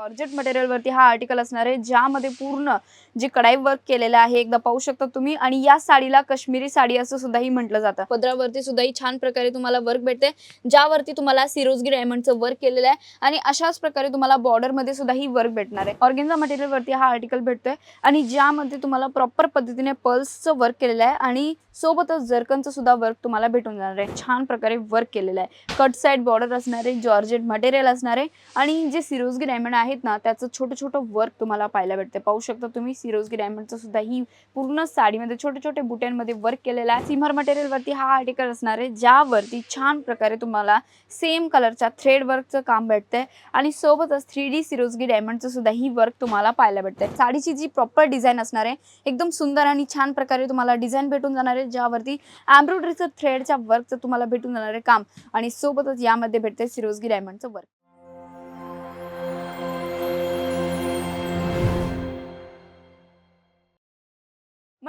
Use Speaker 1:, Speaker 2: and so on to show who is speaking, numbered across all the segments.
Speaker 1: Georgette मटेरियलवरती हा article असणार आहे ज्यामध्ये पूर्ण जे कडाई वर्क केलेलं आहे एकदा पाहू शकता तुम्ही. आणि या साडीला काश्मीरी साडी असं सुद्धाही म्हटलं जातं. पदरावरती सुद्धाही छान प्रकारे तुम्हाला वर्क भेटते. ज्यावरती तुम्हाला सिरोजगी डायमंडचं वर्क केलेलं आहे. आणि अशाच प्रकारे तुम्हाला बॉर्डरमध्ये मध्ये सुद्धा ही वर्क भेटणार आहे. ऑर्गेन्झा मटेरियलवरती हा आर्टिकल भेटतोय. आणि ज्यामध्ये तुम्हाला प्रॉपर पद्धतीने पल्सचं वर्क केलेलं आहे. आणि सोबतच जर्कनचं सुद्धा वर्क तुम्हाला भेटून जाणार आहे. छान प्रकारे वर्क केलेलं आहे. कट साईड बॉर्डर असणार आहे. जॉर्जेट मटेरियल असणार आहे. आणि जे सिरोजगी डायमंड आहे आहेत ना त्याचं छोटं छोटं वर्क तुम्हाला पाहायला भेटते पाहू शकता तुम्ही सिरोजगी डायमंडचं सुद्धा ही पूर्ण साडीमध्ये छोटे छोटे बुट्यांमध्ये वर्क केलेला आहे. सिमर मटेरियलवरती हा आर्टिकल असणार आहे ज्यावरती छान प्रकारे तुम्हाला सेम कलरच्या थ्रेड वर्कचं काम भेटतंय. आणि सोबतच थ्री डी सिरोजगी डायमंडचं सुद्धा ही वर्क तुम्हाला पाहायला भेटतंय. साडीची जी प्रॉपर डिझाईन असणार आहे एकदम सुंदर आणि छान प्रकारे तुम्हाला डिझाईन भेटून जाणार आहे ज्यावरती एम्ब्रॉयडरीचं थ्रेडच्या वर्कचं तुम्हाला भेटून जाणार आहे काम. आणि सोबतच यामध्ये भेटते सिरोजगी डायमंडचं वर्क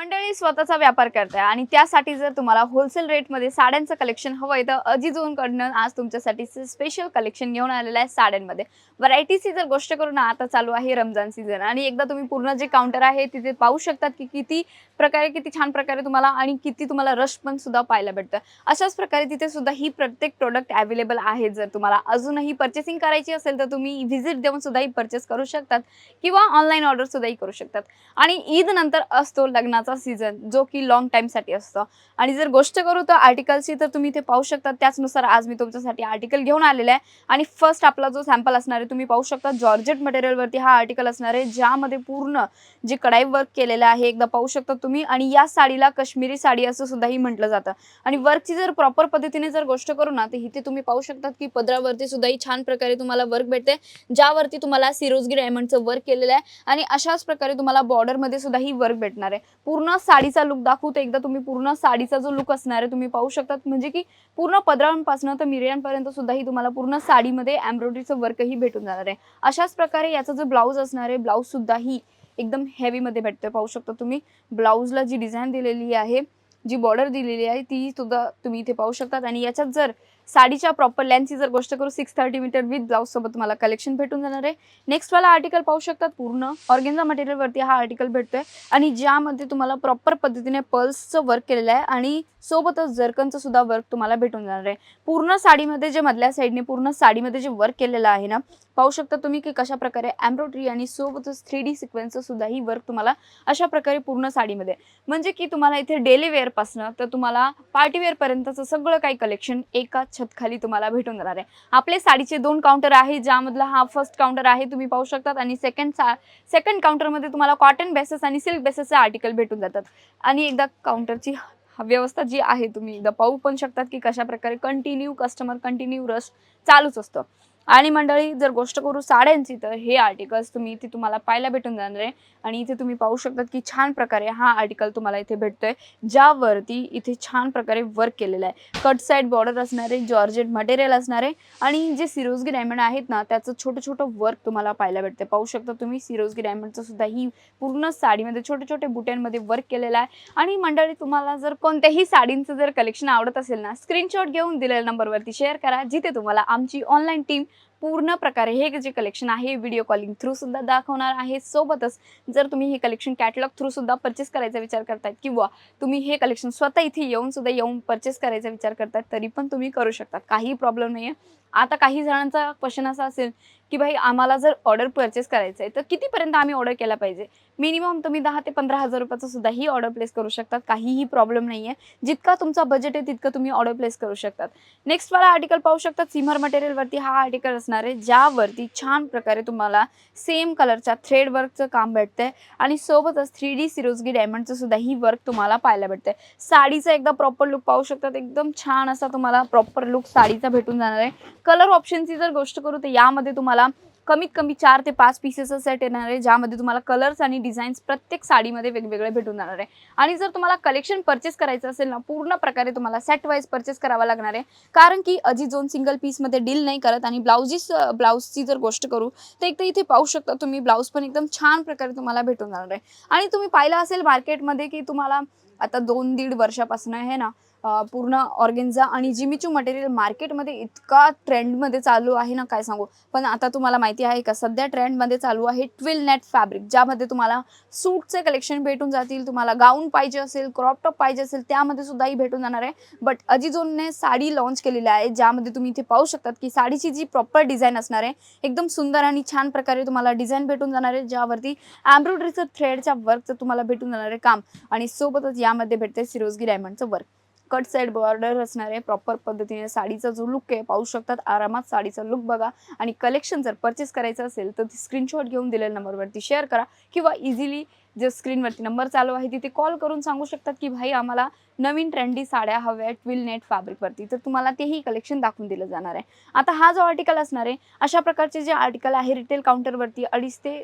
Speaker 1: मंडळी स्वतःचा व्यापार करताय आणि त्यासाठी जर तुम्हाला होलसेल रेटमध्ये साड्यांचं कलेक्शन हवंय तर अजिजोनकडनं आज तुमच्यासाठी स्पेशल कलेक्शन घेऊन आलेलं आहे साड्यांमध्ये. व्हरायटीची जर गोष्ट करू ना आता चालू आहे रमजान सीझन आणि एकदा तुम्ही पूर्ण जे काउंटर आहे तिथे पाहू शकतात की किती प्रकारे किती छान प्रकारे तुम्हाला आणि किती तुम्हाला रश पण सुद्धा पाहायला भेटतं. अशाच प्रकारे तिथे सुद्धा ही प्रत्येक प्रोडक्ट अवेलेबल आहे. जर तुम्हाला अजूनही पर्चेसिंग करायची असेल तर तुम्ही व्हिजिट देऊन सुद्धा ही परचेस करू शकतात किंवा ऑनलाईन ऑर्डर सुद्धाही करू शकतात. आणि ईद नंतर असतो लग्नाचा सीझन जो की लॉंग टाईमसाठी असतो. आणि जर गोष्ट करू तर आर्टिकलची तर तुम्ही इथे पाहू शकता. त्याचनुसार आज मी तुमच्यासाठी आर्टिकल घेऊन आलेला आहे. आणि फर्स्ट आपला जो सॅम्पल असणार आहे तुम्ही पाहू शकता जॉर्जेट मटेरियलवरती हा आर्टिकल असणार आहे ज्यामध्ये पूर्ण जे कडाई वर्क केलेलं आहे एकदा पाहू शकता तुम्ही. आणि या साडीला काश्मीरी साडी असं सुद्धाही म्हटलं जातं. आणि वर्कची जर प्रॉपर पद्धतीने जर गोष्ट करू ना तर इथे तुम्ही पाहू शकतात की पदरावरती सुद्धाही छान प्रकारे तुम्हाला वर्क भेटते ज्यावरती तुम्हाला सिरोजगी डायमंडचं वर्क केलेलं आहे. आणि अशाच प्रकारे तुम्हाला बॉर्डरमध्ये सुद्धा ही वर्क भेटणार आहे. पूर्ण पूर्ण साडीचा लुक दाखवतो. एकदा तुम्ही पूर्ण साडीचा जो लुक असणार आहे तुम्ही पाहू शकतात. म्हणजे की पूर्ण पदरांपासून तर मिरियांपर्यंत सुद्धा ही तुम्हाला पूर्ण साडीमध्ये एम्ब्रॉयडरीचं वर्कही भेटून जाणार आहे. अशाच प्रकारे याचा जो ब्लाऊज असणार आहे ब्लाऊज सुद्धाही एकदम हेवीमध्ये भेटतोय. पाहू शकता तुम्ही. ब्लाऊजला जी डिझाईन दिलेली आहे जी बॉर्डर दिलेली आहे ती सुद्धा तुम्ही इथे पाहू शकतात. आणि याच्यात जर साडीच्या प्रॉपर लेंथची जर गोष्ट करू six thirty metre with blouse सोबत तुम्हाला कलेक्शन भेटून जाणार आहे. नेक्स्ट वाला आर्टिकल पाहू शकतात पूर्ण ऑर्गेन्झा मटेरियलवरती हा आर्टिकल भेटतोय. आणि ज्यामध्ये तुम्हाला प्रॉपर पद्धतीने पल्सचं वर्क केलेलं आहे. आणि सोबतच जरकनचं सुद्धा वर्क तुम्हाला भेटून जाणार आहे. पूर्ण साडीमध्ये जे मधल्या साईडने पूर्ण साडीमध्ये जे वर्क केलेलं आहे ना पाहू शकता तुम्ही की कशा प्रकारे एम्ब्रॉयडरी आणि सोबतच थ्री डी सिक्वेन्सचं सुद्धा ही वर्क तुम्हाला अशा प्रकारे पूर्ण साडीमध्ये. म्हणजे की तुम्हाला इथे डेली वेअरपासनं तर तुम्हाला पार्टीवेअरपर्यंतचं सगळं काही कलेक्शन एका छतखाली तुम्हाला भेटून जाणार आहे. आपले साडीचे दोन काउंटर आहे ज्यामधला हा फर्स्ट काउंटर आहे तुम्ही पाहू शकतात. आणि सेकंड सा सेकंड काउंटरमध्ये तुम्हाला कॉटन बेसेस आणि सिल्क बेसेसचे आर्टिकल भेटून जातात. आणि एकदा काउंटरची व्यवस्था जी आहे तुम्ही एकदा पाहू पण शकतात की कशा प्रकारे कंटिन्यू कस्टमर कंटिन्यू रस चालूच असतं. आणि मंडळी जर गोष्ट करू साड्यांची तर हे आर्टिकल्स तुम्ही इथे तुम्हाला पाहायला भेटून जाणार आहे. आणि इथे तुम्ही पाहू शकतात की छान प्रकारे हा आर्टिकल तुम्हाला इथे भेटतोय ज्यावरती इथे छान प्रकारे वर्क केलेलं आहे. कट साईड बॉर्डर असणारे जॉर्जेट मटेरियल असणारे आणि जे सिरोजगी डायमंड आहेत ना त्याचं छोटं छोटं वर्क तुम्हाला पाहायला भेटते पाहू शकता तुम्ही सिरोजगी डायमंडचं सुद्धा ही पूर्ण साडीमध्ये छोटे छोटे बुट्यांमध्ये वर्क केलेलं आहे. आणि मंडळी तुम्हाला जर कोणत्याही साडींचं जर कलेक्शन आवडत असेल ना स्क्रीनशॉट घेऊन दिलेल्या नंबरवरती शेअर करा जिथे तुम्हाला आमची ऑनलाईन टीम पूर्ण प्रकारे हे जे कलेक्शन आहे व्हिडिओ कॉलिंग थ्रू सुद्धा दाखवणार आहे. सोबतच जर तुम्ही हे कलेक्शन कॅटलॉग थ्रू सुद्धा परचेस करायचा विचार करतायत किंवा तुम्ही हे कलेक्शन स्वतः इथे येऊन सुद्धा येऊन परचेस करायचा विचार करतात तरी पण तुम्ही करू शकता. काही प्रॉब्लेम नाही आहे आता काही जणांचा क्वेश्चन असा असेल की भाई आम्हाला जर ऑर्डर परचेस करायचं आहे तर कितीपर्यंत आम्ही ऑर्डर केला पाहिजे? मिनिमम तुम्ही दहा ते पंधरा हजार रुपयाचं सुद्धा ही ऑर्डर प्लेस करू शकतात. काहीही प्रॉब्लेम नाही आहे जितका तुमचा बजेट आहे तितकं तुम्ही ऑर्डर प्लेस करू शकतात. नेक्स्ट वाला आर्टिकल पाहू शकतात. सिमर मटेरियलवरती हा आर्टिकल असणार आहे ज्यावरती छान प्रकारे तुम्हाला सेम कलरच्या थ्रेड वर्कचं काम भेटतंय आणि सोबतच थ्री डी सिरोजगी डायमंडचं सुद्धा ही वर्क तुम्हाला पाहायला भेटतंय. साडीचा एकदा प्रॉपर लुक पाहू शकतात. एकदम छान असा तुम्हाला प्रॉपर लुक साडीचा भेटून जाणार आहे. कलर ऑप्शनची जर गोष्ट करू तर यामध्ये तुम्हाला कमीत कमी चार ते पाच पीसेसचा सेट येणार आहे ज्यामध्ये तुम्हाला कलर्स आणि डिझाईन्स प्रत्येक साडीमध्ये वेगवेगळे भेटून जाणार आहे. आणि जर तुम्हाला कलेक्शन परचेस करायचं असेल ना पूर्ण प्रकारे तुम्हाला सेट वाईज परचेस करावा लागणार आहे. कारण की अजी जोन सिंगल पीसमध्ये डील नाही करत आणि ब्लाउजीस ब्लाऊजची जर गोष्ट करू तर एक तर इथे पाहू शकता तुम्ही ब्लाऊज पण एकदम छान प्रकारे तुम्हाला भेटून जाणार आहे. आणि तुम्ही पाहिलं असेल मार्केटमध्ये की तुम्हाला आता दोन दीड वर्षापासून आहे ना पूर्ण ऑर्गेन्झा आणि जिमिचू मटेरियल मार्केटमध्ये इतका ट्रेंडमध्ये चालू आहे ना काय सांगू? पण आता तुम्हाला माहिती आहे का सध्या ट्रेंडमध्ये चालू आहे ट्विल नेट फॅब्रिक ज्यामध्ये तुम्हाला सूटचे कलेक्शन भेटून जातील तुम्हाला गाऊन पाहिजे असेल क्रॉप टॉप पाहिजे असेल त्यामध्ये सुद्धाही भेटून जाणार आहे. बट अजिझोनने साडी लॉन्च केलेली आहे ज्यामध्ये तुम्ही इथे पाहू शकतात की साडीची जी प्रॉपर डिझाईन असणार आहे एकदम सुंदर आणि छान प्रकारे तुम्हाला डिझाईन भेटून जाणार आहे ज्यावरती एम्ब्रॉयडरीचं थ्रेडच्या वर्कचं तुम्हाला भेटून जाणार आहे काम. आणि सोबतच यामध्ये भेटते सिरोजगी डायमंडचं वर्क कट साईड बॉर्डर असणार आहे प्रॉपर पद्धतीने साडीचा जो लुक आहे पाहू शकतात आरामात साडीचा लुक बघा. आणि कलेक्शन जर परचेस करायचं असेल तर ती स्क्रीनशॉट घेऊन दिलेल्या नंबरवरती शेअर करा. किंवा इझिली जे स्क्रीनवरती नंबर चालू आहे तिथे कॉल करून सांगू शकतात की भाई आम्हाला नवीन ट्रेंडी साड्या हव्या आहेत ट्विल नेट फॅब्रिकवरती तर तुम्हाला तेही कलेक्शन दाखवून दिलं जाणार आहे. आता हा जो आर्टिकल असणार आहे अशा प्रकारचे जे आर्टिकल आहे रिटेल काउंटरवरती अडीच ते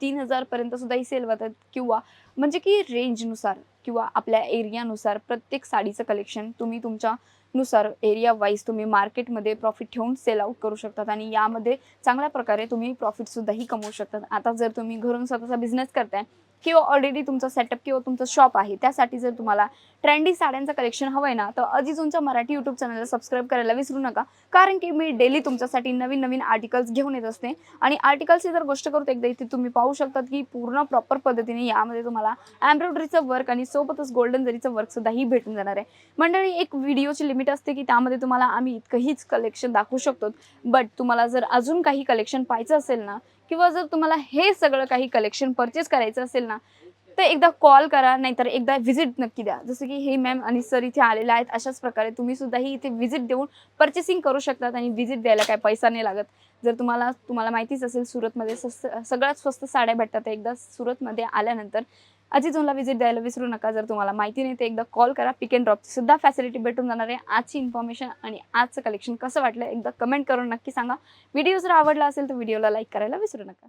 Speaker 1: तीन हजारपर्यंत सुद्धाही सेल होतात किंवा म्हणजे की रेंजनुसार किंवा आपल्या एरियानुसार प्रत्येक साडीचं कलेक्शन तुम्ही तुमच्या नुसार एरिया वाईज तुम्ही मार्केटमध्ये प्रॉफिट ठेवून सेल आउट करू शकतात. आणि यामध्ये चांगल्या प्रकारे तुम्ही प्रॉफिटसुद्धाही कमवू शकतात. आता जर तुम्ही घरून स्वतःचा बिझनेस करताय किंवा ऑलरेडी तुमचा सेटअप किंवा तुमचं शॉप आहे त्यासाठी जर तुम्हाला ट्रेंड साड्यांचं कलेक्शन हवं आहे ना तर अजिजूनच्या मराठी यूट्यूब चॅनलला सबस्क्राईब करायला विसरू नका. कारण की मी डेली तुमच्यासाठी नवीन नवीन आर्टिकल्स घेऊन येत असते. आणि आर्टिकल्सची जर गोष्ट करतो एकदा इथे तुम्ही पाहू शकतात की पूर्ण प्रॉपर पद्धतीने यामध्ये तुम्हाला एम्ब्रॉयडरीचं वर्क आणि सोबतच गोल्डन जरीचं वर्क सुद्धाही भेटून जाणार आहे. मंडळी एक व्हिडिओची लिमिट असते की त्यामध्ये तुम्हाला आम्ही इतकंहीच कलेक्शन दाखवू शकतो. बट तुम्हाला जर अजून काही कलेक्शन पाहायचं असेल ना किंवा जर तुम्हाला हे सगळं काही कलेक्शन परचेस करायचं असेल ना तर एकदा कॉल करा नाहीतर एकदा व्हिजिट नक्की द्या. जसं की हे मॅम आणि सर इथे आलेले आहेत. अशाच प्रकारे तुम्ही सुद्धाही इथे व्हिजिट देऊन परचेसिंग करू शकतात आणि व्हिजिट द्यायला काय पैसा नाही लागत. जर तुम्हाला तुम्हाला माहितीच असेल सुरतमध्ये स्वस्त सगळ्यात स्वस्त साड्या भेटतात. एकदा सुरतमध्ये आल्यानंतर अजिजोनला व्हिजिट द्यायला विसरू नका. जर तुम्हाला माहिती नाही तर एकदा कॉल करा. पिक अँड ड्रॉपची सुद्धा फॅसिलिटी भेटून जाणार आहे. आजची इन्फॉर्मेशन आणि आजचं कलेक्शन कसं वाटलं एकदा कमेंट करून नक्की सांगा. व्हिडिओ जर आवडला असेल तर व्हिडिओला लाईक करायला विसरू नका.